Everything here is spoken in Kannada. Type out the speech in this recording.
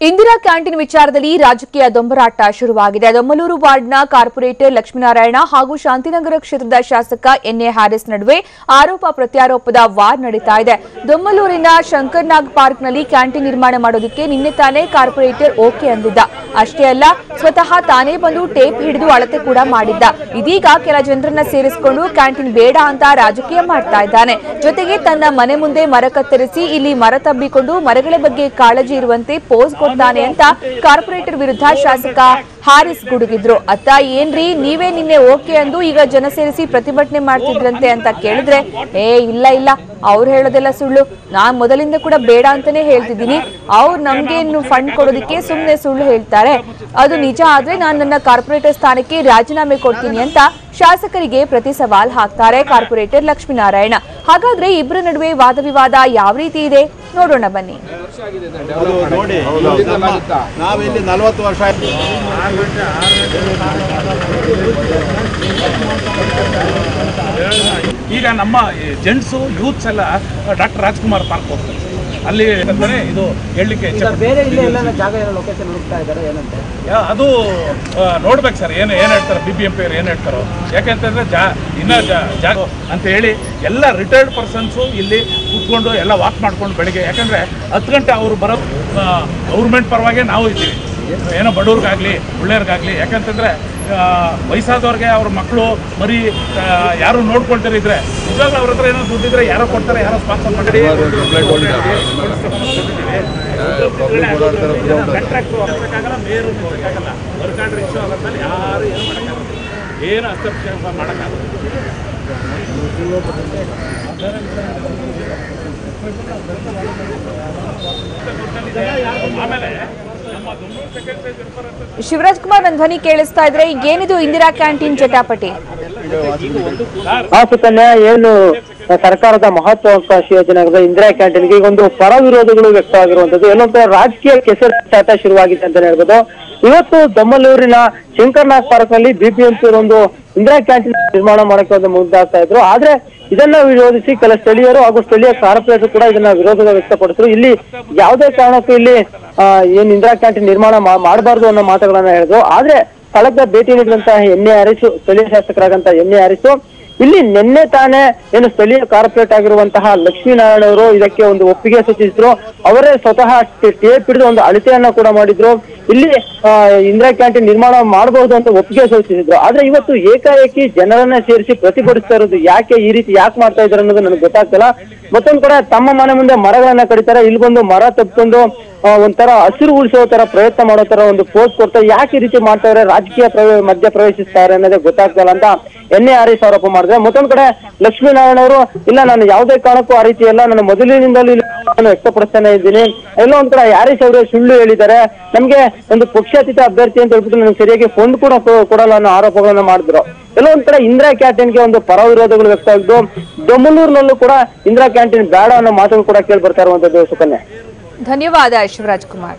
ಇಂದಿರಾ ಕ್ಯಾಂಟೀನ್ ವಿಚಾರದಲ್ಲಿ ರಾಜಕೀಯ ದೊಂಬರಾಟ ಶುರುವಾಗಿದೆ. ದೊಮ್ಮಲೂರು ವಾರ್ಡ್ನ ಕಾರ್ಪೊರೇಟರ್ ಲಕ್ಷ್ಮೀನಾರಾಯಣ ಹಾಗೂ ಶಾಂತಿನಗರ ಕ್ಷೇತ್ರದ ಶಾಸಕ ಎನ್ಎ ಹ್ಯಾರಿಸ್ ನಡುವೆ ಆರೋಪ ಪ್ರತ್ಯಾರೋಪದ ವಾರ್ ನಡೀತಾ ಇದೆ. ದೊಮ್ಮಲೂರಿನ ಶಂಕರ್ನಾಗ್ ಪಾರ್ಕ್ನಲ್ಲಿ ಕ್ಯಾಂಟೀನ್ ನಿರ್ಮಾಣ ಮಾಡೋದಕ್ಕೆ ನಿನ್ನೆ ತಾನೇ ಕಾರ್ಪೊರೇಟರ್ ಓಕೆ ಅಂದಿದ್ದ. ಅಷ್ಟೇ ಅಲ್ಲ, ಸ್ವತಃ ತಾನೇ ಬಂದು ಟೇಪ್ ಹಿಡಿದು ಅಳತೆ ಕೂಡ ಮಾಡಿದ್ದ. ಇದೀಗ ಕೆಲ ಜನರನ್ನ ಸೇರಿಸಿಕೊಂಡು ಕ್ಯಾಂಟೀನ್ ಬೇಡ ಅಂತ ರಾಜಕೀಯ ಮಾಡ್ತಾ ಇದ್ದಾನೆ. ಜೊತೆಗೆ ತನ್ನ ಮನೆ ಮುಂದೆ ಮರ ಕತ್ತರಿಸಿ ಇಲ್ಲಿ ಮರ ತಬ್ಬಿಕೊಂಡು ಮರಗಳ ಬಗ್ಗೆ ಕಾಳಜಿ ಇರುವಂತೆ ಪೋಸ್ ಕೊಡ್ತಾನೆ ಅಂತ ಕಾರ್ಪೊರೇಟರ್ ವಿರುದ್ಧ ಶಾಸಕ ಹಾರಿಸ್ ಗುಡುಗಿದ್ರು. ಅತ್ತ ಏನ್ರಿ, ನೀವೇ ನಿನ್ನೆ ಓಕೆ ಅಂದು ಈಗ ಜನ ಸೇರಿಸಿ ಪ್ರತಿಭಟನೆ ಮಾಡ್ತಿದ್ರಂತೆ ಅಂತ ಕೇಳಿದ್ರೆ, ಏ, ಇಲ್ಲ ಇಲ್ಲ, ಅವ್ರು ಹೇಳೋದೆಲ್ಲ ಸುಳ್ಳು. ನಾನ್ ಮೊದಲಿಂದ ಕೂಡ ಬೇಡ ಅಂತಾನೆ ಹೇಳ್ತಿದ್ದೀನಿ. ಅವ್ರು ನಮ್ಗೇನು ಫಂಡ್ ಕೊಡೋದಕ್ಕೆ ಸುಮ್ನೆ ಸುಳ್ಳು ಹೇಳ್ತಾರೆ. ಅದು ನಿಜ ಆದ್ರೆ ನಾನು ನನ್ನ ಕಾರ್ಪೊರೇಟರ್ ಸ್ಥಾನಕ್ಕೆ ರಾಜೀನಾಮೆ ಕೊಡ್ತೀನಿ ಅಂತ ಶಾಸಕರಿಗೆ ಪ್ರತಿ ಸವಾಲ್ ಹಾಕ್ತಾರೆ ಕಾರ್ಪೊರೇಟರ್ ಲಕ್ಷ್ಮೀನಾರಾಯಣ. ಹಾಗಾದ್ರೆ ಇಬ್ಬರ ನಡುವೆ ವಾದ ವಿವಾದ ಯಾವ ರೀತಿ ಇದೆ? ನೋಡೋಣ ಬನ್ನಿ. ನಮ್ಮ ಜೆಂಟ್ಸು ಯೂತ್ಸ್ ಎಲ್ಲ ಡಾಕ್ಟರ್ ರಾಜ್ಕುಮಾರ್ ಪಾರ್ಕ್ ಹೋಗ್ತಾರೆ. ಅಲ್ಲಿ ಏನಂತಾರೆ ಇದು ಹೇಳಲಿಕ್ಕೆ ಅದು ನೋಡ್ಬೇಕು ಸರ್ ಏನು ಏನು ಹೇಳ್ತಾರೆ ಬಿ ಬಿ ಎಂ ಪಿ ಅವ್ರು ಏನು ಹೇಳ್ತಾರೋ. ಯಾಕೆಂತಂದ್ರೆ ಜಾ ಇನ್ನ ಜಾಗ ಅಂತ ಹೇಳಿ ಎಲ್ಲ ರಿಟೈರ್ಡ್ ಪರ್ಸನ್ಸು ಇಲ್ಲಿ ಕೂತ್ಕೊಂಡು ಎಲ್ಲ ವಾಕ್ ಮಾಡ್ಕೊಂಡು ಬೆಳಿಗ್ಗೆ. ಯಾಕಂದ್ರೆ ಹತ್ತು ಗಂಟೆ ಅವರು ಬರೋ ಗೌರ್ಮೆಂಟ್ ಪರವಾಗಿ ನಾವು ಇದ್ದೀವಿ. ಏನೋ ಬಡವ್ರಿಗಾಗಲಿ ಒಳ್ಳೆಯವ್ರಿಗಾಗಲಿ. ಯಾಕಂತಂದರೆ ವಯಸ್ಸಾದವ್ರಿಗೆ ಅವ್ರ ಮಕ್ಕಳು ಮರಿ ಯಾರು ನೋಡ್ಕೊಳ್ತಿರಿದ್ರೆ ನಿಜವಾಗ್ಲೂ ಅವ್ರ ಹತ್ರ ಏನೋ ದುಡ್ಡಿದ್ರೆ ಯಾರೋ ಕೊಡ್ತಾರೆ ಯಾರೋ ಸ್ಪಾನ್ಸರ್ ಮಾಡಿ ಕಾಂಟ್ರಾಕ್ಟ್ರು ಹಾಕ್ಬೇಕಾಗಲ್ಲ ಮೇರು ನಿಲ್ಸಕ್ಕಾಗಲ್ಲ ವರ್ಕಾಂಡ್ರ್ ಇಶ್ಯೂ ಆಗತ್ತಲ್ಲಿ ಯಾರು ಏನು ಮಾಡೋಕ್ಕಾಗಲ್ಲ. ಏನು ಹಸ್ತಕ್ಷೇಪ ಮಾಡೋಕ್ಕಾಗಲ್ಲ. ಆಮೇಲೆ ಅಂತ ಶಿವರಾಜ್ ಕುಮಾರ್ ನನ್ನ ಧ್ವನಿ ಕೇಳಿಸ್ತಾ ಇದ್ರೆ ಈಗೇನಿದು ಇಂದಿರಾ ಕ್ಯಾಂಟೀನ್ ಚಟಾಪಟಿ ಏನು ಸರ್ಕಾರದ ಮಹತ್ವಾಕಾಂಕ್ಷಿ ಯೋಜನೆ ಇಂದಿರಾ ಕ್ಯಾಂಟೀನ್ಗೆ ಈಗ ಒಂದು ಪರ ವಿರೋಧಗಳು ವ್ಯಕ್ತವಾಗಿರುವಂತದ್ದು ಒಂದು ರಾಜಕೀಯ ಕೆಸರಾಟ ಶುರುವಾಗಿದೆ ಅಂತಾನೆ ಹೇಳ್ಬೋದು. ಇವತ್ತು ದೊಮ್ಮಲೂರಿನ ಶಂಕರ್ನಾಥ್ ಪಾರ್ಕ್ನಲ್ಲಿ ಬಿಬಿಎಂಪಿ ಒಂದು ಇಂದಿರಾ ಕ್ಯಾಂಟೀನ್ ನಿರ್ಮಾಣ ಮಾಡಕ್ಕೆ ಒಂದು ಮುಂದಾಗ್ತಾ ಇದ್ರು. ಆದ್ರೆ ಇದನ್ನ ವಿರೋಧಿಸಿ ಕೆಲ ಸ್ಥಳೀಯರು ಹಾಗೂ ಸ್ಥಳೀಯ ಕಾರ್ಪೊರೇಟರ್ ಕೂಡ ಇದನ್ನ ವಿರೋಧ ವ್ಯಕ್ತಪಡಿಸಿದ್ರು. ಇಲ್ಲಿ ಯಾವುದೇ ಕಾರಣಕ್ಕೂ ಇಲ್ಲಿ ಏನ್ ಇಂದಿರಾ ಕ್ಯಾಂಟೀನ್ ನಿರ್ಮಾಣ ಮಾಡಬಾರ್ದು ಅನ್ನೋ ಮಾತುಗಳನ್ನ ಹೇಳಿದ್ರು. ಆದ್ರೆ ಸ್ಥಳಕ್ಕೆ ಭೇಟಿ ನೀಡಿದಂತಹ ಎನ್ ಎ ಹರಿಸು ಸ್ಥಳೀಯ ಶಾಸಕರಾದಂತಹ ಎನ್ ಎ ಇಲ್ಲಿ ನಿನ್ನೆ ತಾನೇ ಏನು ಸ್ಥಳೀಯ ಕಾರ್ಪೊರೇಟ್ ಆಗಿರುವಂತಹ ಲಕ್ಷ್ಮೀನಾರಾಯಣ ಅವರು ಇದಕ್ಕೆ ಒಂದು ಒಪ್ಪಿಗೆ ಸೂಚಿಸಿದ್ರು. ಅವರೇ ಸ್ವತಃ ಟೇಪ್ ಹಿಡಿದು ಒಂದು ಅಳತೆಯನ್ನ ಕೂಡ ಮಾಡಿದ್ರು. ಇಲ್ಲಿ ಇಂದಿರಾ ಕ್ಯಾಂಟೀನ್ ನಿರ್ಮಾಣ ಮಾಡಬಹುದು ಅಂತ ಒಪ್ಪಿಗೆ ಸೂಚಿಸಿದ್ರು. ಆದ್ರೆ ಇವತ್ತು ಏಕಾಏಕಿ ಜನರನ್ನ ಸೇರಿಸಿ ಪ್ರತಿಭಟಿಸ್ತಾ ಇರೋದು ಯಾಕೆ, ಈ ರೀತಿ ಯಾಕೆ ಮಾಡ್ತಾ ಇದ್ದಾರೆ ಅನ್ನೋದು ನನಗೆ ಗೊತ್ತಾಗ್ತಲ್ಲ. ಮತ್ತೊಂದ್ ಕಡೆ ತಮ್ಮ ಮನೆ ಮುಂದೆ ಮರಗಳನ್ನ ಕಡಿತಾರೆ. ಇಲ್ಲಿ ಬಂದು ಮರ ತಪ್ಪಿಕೊಂಡು ಒಂಥರ ಹಸಿರು ಉಳಿಸೋ ತರ ಪ್ರಯತ್ನ ಮಾಡೋ ತರ ಒಂದು ಪೋಸ್ ಕೊಡ್ತಾ ಯಾಕೆ ಈ ರೀತಿ ಮಾಡ್ತಾ ಇದ್ದಾರೆ ರಾಜಕೀಯ ಮಧ್ಯ ಪ್ರವೇಶಿಸ್ತಾರೆ ಅನ್ನೋದೇ ಗೊತ್ತಾಗ್ತಿಲ್ಲ ಅಂತ ಎನ್ ಎ ಆರ್ ಆರೋಪ ಮಾಡಿದ್ರೆ. ಮತ್ತೊಂದ್ ಕಡೆ ಲಕ್ಷ್ಮೀನಾರಾಯಣ ಅವರು, ಇಲ್ಲ, ನಾನು ಯಾವುದೇ ಕಾರಣಕ್ಕೂ ಆ ರೀತಿ ಎಲ್ಲ ನಾನು ಮೊದಲಿನಿಂದಲೂ ನಾನು ವ್ಯಕ್ತಪಡಿಸ್ತಾನೆ ಇದ್ದೀನಿ. ಎಲ್ಲೋ ಒಂದ್ ಕಡೆ ಯಾರೀಶ್ ಅವರು ಸುಳ್ಳು ಹೇಳಿದ್ದಾರೆ. ನಮ್ಗೆ ಒಂದು ಪಕ್ಷಾತೀತ ಅಭ್ಯರ್ಥಿ ಅಂತ ಹೇಳ್ಬಿಟ್ಟು ನನಗೆ ಸರಿಯಾಗಿ ಫಂಡ್ ಕೂಡ ಕೊಡಲ್ಲ ಅನ್ನೋ ಆರೋಪಗಳನ್ನ ಮಾಡಿದ್ರು. ಎಲ್ಲೋ ಒಂದ್ ಕಡೆ ಇಂದಿರಾ ಕ್ಯಾಂಟೀನ್ಗೆ ಒಂದು ಪರ ವಿರೋಧಗಳು ವ್ಯಕ್ತ ಆಗಿದ್ದು ದೊಮ್ಮಲೂರಿನಲ್ಲೂ ಕೂಡ ಇಂದಿರಾ ಕ್ಯಾಂಟೀನ್ ಬೇಡ ಅನ್ನೋ ಮಾತುಗಳು ಕೂಡ ಕೇಳಿ ಬರ್ತಾ ಇರುವಂತದ್ದು ಸುಕನ್ಯಾ. ಧನ್ಯವಾದ ಶಿವರಾಜ್ ಕುಮಾರ್.